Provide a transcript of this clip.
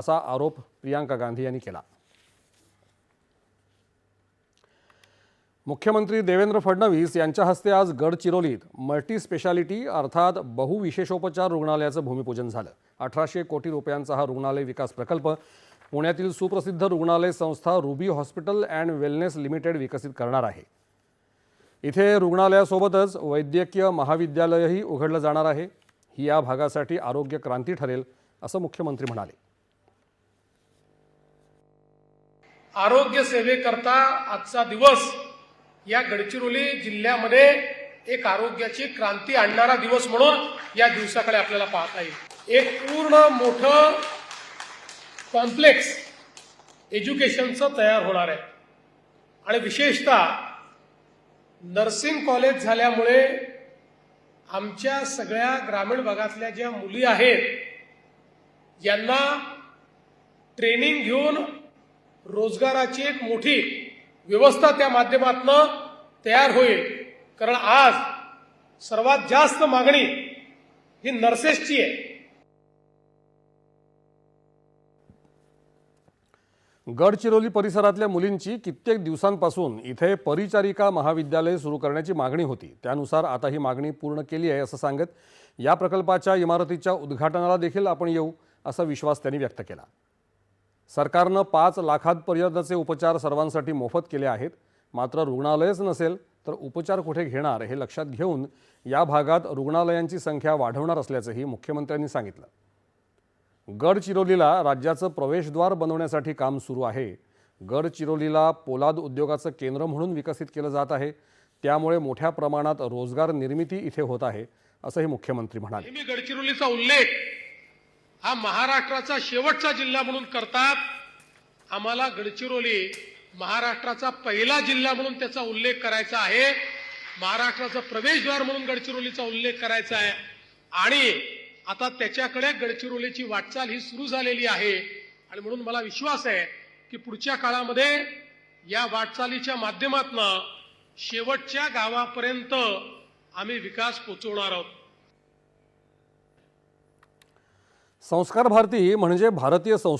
असा आरोप प्रियांका गांधी यांनी केला. मुख्यमंत्री देवेंद्र फडणवीस यांच्या हस्ते आज गडचिरोलीत मल्टी स्पेशालिटी अर्थात बहुविशेषोपचार रुग्णालयाचं भूमिपूजन झालं. अठराशे कोटी रुपयांचा हा रुग्णालय विकास प्रकल्प पुण्यातील सुप्रसिद्ध रुग्णालय संस्था Ruby hospital and wellness limited विकसित करणार आहे. इथे रुग्णालयासोबतच वैद्यकीय महाविद्यालयही उघडलं जाणार आहे. ही या भागासाठी आरोग्य क्रांती ठरेल असं मुख्यमंत्री म्हणाले. आरोग्य सेवेकरता आजचा दिवस या गडचिरोली जिल्ह्यामध्ये एक आरोग्याची क्रांती आणणारा दिवस म्हणून या दिवसाकडे आपल्याला पाहता येईल. एक पूर्ण मोठं कॉम्प्लेक्स एज्युकेशनचं तयार होणार आहे. आणि विशेषतः नर्सिंग कॉलेज झाल्यामुळे आमच्या सगळ्या ग्रामीण भागातल्या ज्या मुली आहेत यांना ट्रेनिंग घेऊन रोजगाराची एक मोठी व्यवस्था त्या माध्यमातनं तयार होईल. कारण आज सर्वात जास्त मागणी ही नर्सेसची आहे. गडचिरोली परिसरातल्या मुलींची कित्येक दिवसांपासून इथे परिचारिका महाविद्यालय सुरू करण्याची मागणी होती. त्यानुसार आता ही मागणी पूर्ण केली आहे असं सांगत या प्रकल्पाच्या इमारतीच्या उद्घाटनाला देखील आपण येऊ असा विश्वास त्यांनी व्यक्त केला. सरकारनं पाच लाखांपर्यंतचे उपचार सर्वांसाठी मोफत केले आहेत. मात्र रुग्णालयच नसेल तर उपचार कुठे घेणार हे लक्षात घेऊन या भागात रुग्णालयांची संख्या वाढवणार असल्याचंही मुख्यमंत्र्यांनी सांगितलं. गडचिरोलीला राज्याचं प्रवेशद्वार बनवण्यासाठी काम सुरू आहे. गडचिरोलीला पोलाद उद्योगाचं केंद्र म्हणून विकसित केलं जात आहे. त्यामुळे मोठ्या प्रमाणात रोजगार निर्मिती इथे होत आहे असंही मुख्यमंत्री म्हणाले. गडचिरोलीचा उल्लेख हा महाराष्ट्राचा शेवटचा जिल्हा म्हणून करतात. आम्हाला गडचिरोली महाराष्ट्राचा पहिला जिल्हा म्हणून त्याचा उल्लेख करायचा आहे. महाराष्ट्राचा प्रवेशद्वार म्हणून गडचिरोलीचा उल्लेख करायचा आहे. आणि आता त्याच्याकडे गडचिरोलीची वाटचाल ही सुरू झालेली आहे. आणि म्हणून मला विश्वास आहे की पुढच्या काळामध्ये या वाटचालीच्या माध्यमातून शेवटच्या गावापर्यंत आम्ही विकास पोचवणार आहोत. संस्कार भारती म्हणजे भारतीय संस्कार